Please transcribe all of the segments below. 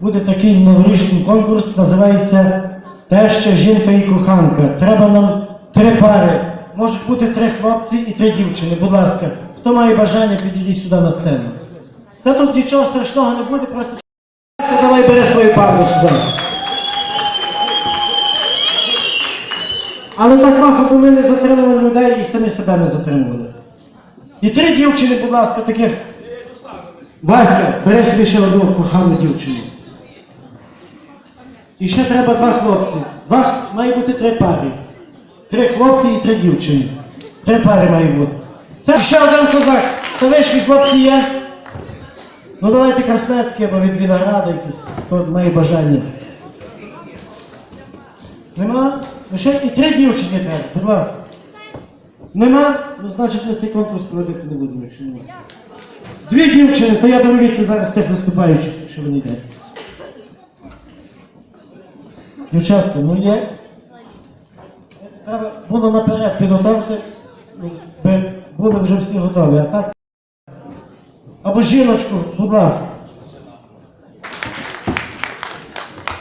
буде такий новорічний конкурс, називається Теща, жінка і коханка. Треба нам три пари. Можуть бути три хлопці і три дівчини. Будь ласка, хто має бажання, підійдіть сюди на сцену. Та тут нічого страшного не буде, просто давай бери свою пару сюди. Але так махо, бо ми не затримали людей і самі себе не затримували. І три дівчини, будь ласка, таких. Васька, бери собі ще одну кохану дівчину. І ще треба два хлопці. Два, має бути три пари. Три хлопці і три дівчини. Три пари має бути. Це ще один козак. Ставишні хлопці є. Ну давайте Краснецький або від Вінограда якийсь, хто має бажання. Нема? Ну ще і три дівчини треба, будь ласка. Нема? Ну значить ми цей конкурс проводити не будемо, якщо нема. Дві дівчини, то я беру зараз цих виступаючих, що вони йдуть. Дівчатка, ну є. Треба було наперед підготовити, би були вже всі готові, а так. Або жіночку, будь ласка.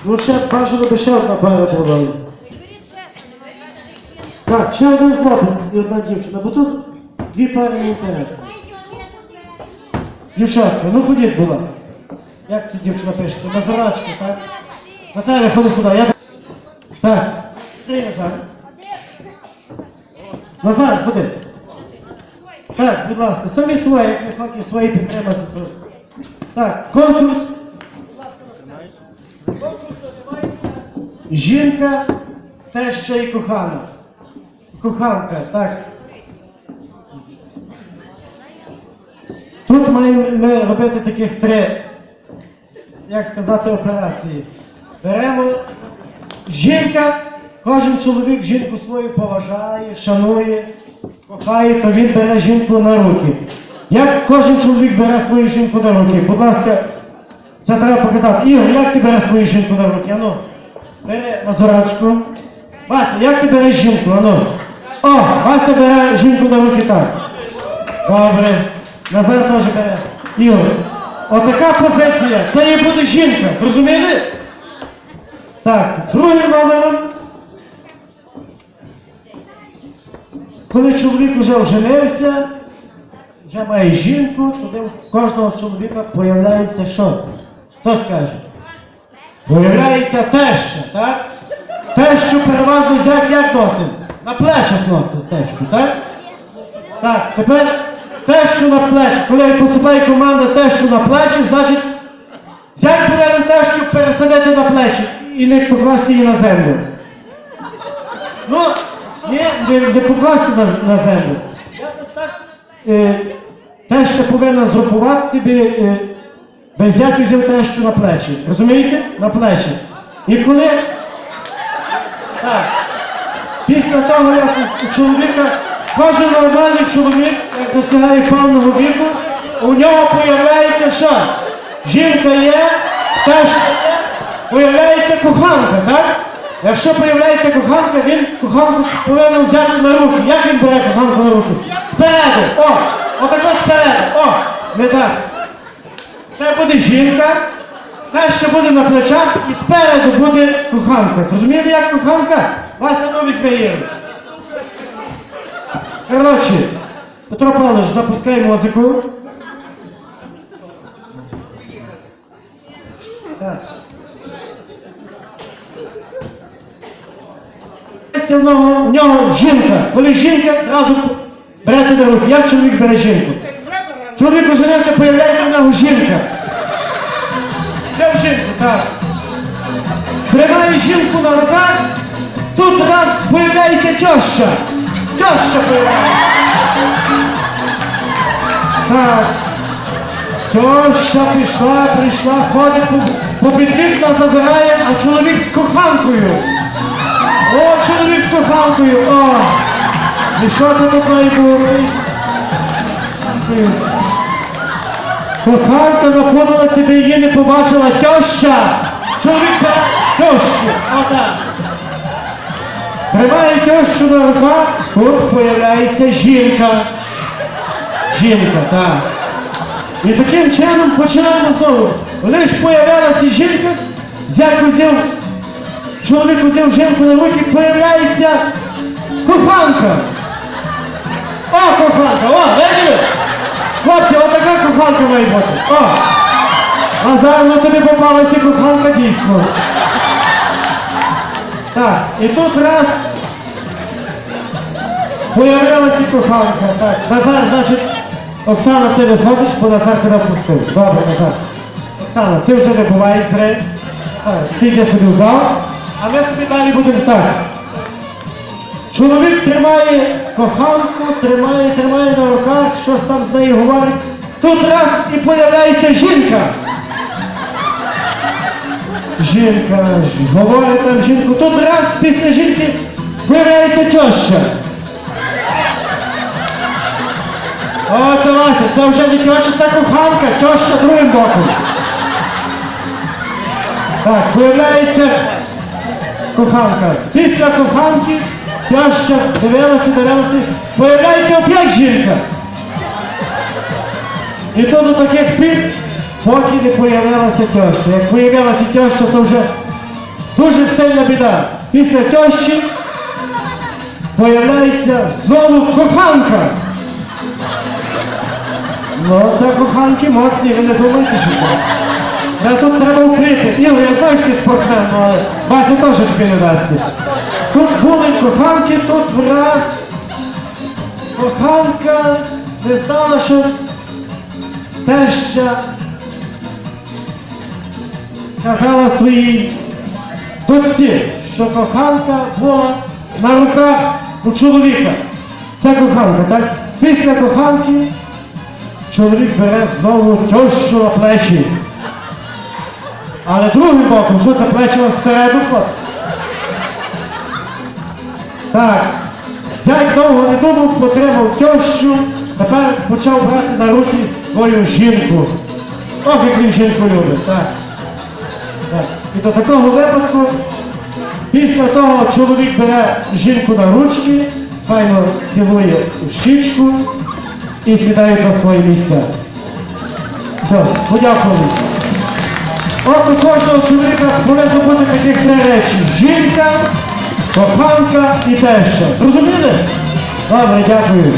Ну ще бажано би ще одна пара була. Так, ще один хлопець і одна дівчина, бо тут дві пари не інтересно. Дівчатка, ну ходіть, будь ласка. Як ця дівчина пишеться? Назарачка, так? Наталя, ходи сюди. Так. Ти Назар. Назар, ходи. Так, будь ласка, самі свої, як не хочете свої підтримати. Так, конкурс. Жінка, теща і кохана. Коханка, так. Тут маємо ми робити таких три, як сказати, операції. Беремо жінка, кожен чоловік жінку свою поважає, шанує, кохає, то він бере жінку на руки. Як кожен чоловік бере свою жінку на руки? Будь ласка, це треба показати. Ігор, як ти береш свою жінку на руки? Ану, бери Мазурачку. Вася, як ти береш жінку? Ану. О, Вася бере жінку на руки так. Добре. Назар теж бере. Ігор. Отака позиція. Це і буде жінка. Зрозуміли? Так, другим номером. Коли чоловік вже оженився, вже має жінку, тоді у кожного чоловіка появляється що? Хто скаже? Появляється теща, так? Тещу переважно зять як носить? На плечах носить тещу, так? Так, тепер тещу на плечі. Коли поступає команда тещу на плечі, значить зять повинен тещу пересадити на плечі і не покласти її на землю. Ну, ні, не, не покласти на, на землю. Якось так. Е, теща повинна зрахувати собі, е, без зятю взяв тещу на плечі. Розумієте? На плечі. І коли. Так. Після того, як у- чоловіка, кожен нормальний чоловік, як досягає певного віку, у нього появляється що? Жінка є, теж появляється коханка, так? Якщо появляється коханка, він коханку повинен взяти на руки. Як він бере коханку на руки? Спереду! О! Отако спереду! О! Не так. Це буде жінка, що буде на плечах, і спереду буде коханка. Зрозуміли, як коханка? Вася ну візьме її. Коротше, Петро Павлович, запускай музику. Так. Це В нього, в нього жінка. Коли жінка, зразу берете на руки. Як чоловік бере жінку? Чоловік оженився, появляється в нього жінка. Це в жінку, так. Тримає жінку на руках, тут раз появляється теща. Теща появляється. Так. Теща пішла, прийшла, ходить по, по підвікна зазирає, а чоловік з коханкою. О, чоловік з коханкою, о! Що це тут має бути? Коханка напомнила себе, її не побачила теща. Чоловік бере тещу. Отак. Тримає тещу на руках, тут появляється жінка. Жінка, так. І таким чином починаємо знову. лиш появилася жінка, взяв, чоловік взяв жінку на руки, появляється коханка. О, коханка, о, видели? Хлопці, отака коханка має. О! А зараз на тобі попалася коханка дійсно. Так, і тут раз появилася коханка. Так, Назар, значить, Оксана, ти виходиш, бо Назар тебе пустив. Добре, Назар. Оксана, ти вже не буваєш зри. Ти йди собі в зал, а ми собі далі будемо так. Чоловік тримає коханку, тримає, тримає на руках, щось там з нею говорить. Тут раз і появляється жінка. Жінка, говорить там жінку. Тут раз після жінки появляється теща. О, це Вася, це вже не теща, це коханка, теща другим боком. Так, появляється коханка. Після коханки теща дивилася, дивилася, появляється опять жінка. І то до таких пір, поки не появилася теща. Як появилася теща, то вже дуже сильна біда. Після тещі появляється знову коханка. Ну, це коханки моцні, ви не думайте, що це. Та тут треба вкрити. Ігор, я знаю, що ти спортсмен, але Вася теж тобі не дасть. Тут були коханки, тут враз. Коханка не знала, що теща сказала своїй дочці, що коханка була на руках у чоловіка. Це коханка, так? Після коханки чоловік бере знову тещу на плечі. Але другим боком, що це плечі ось спереду хлоп? Так. Зять довго не думав, потримав тещу, тепер почав брати на руки свою жінку. Ох, як він жінку любить, так. так. І до такого випадку, після того чоловік бере жінку на ручки, файно цілує щічку і сідає на своє місце. Все, подякували. От у кожного чоловіка повинно бути таких три речі. Жінка, коханка і теща. Зрозуміли? Добре, дякую.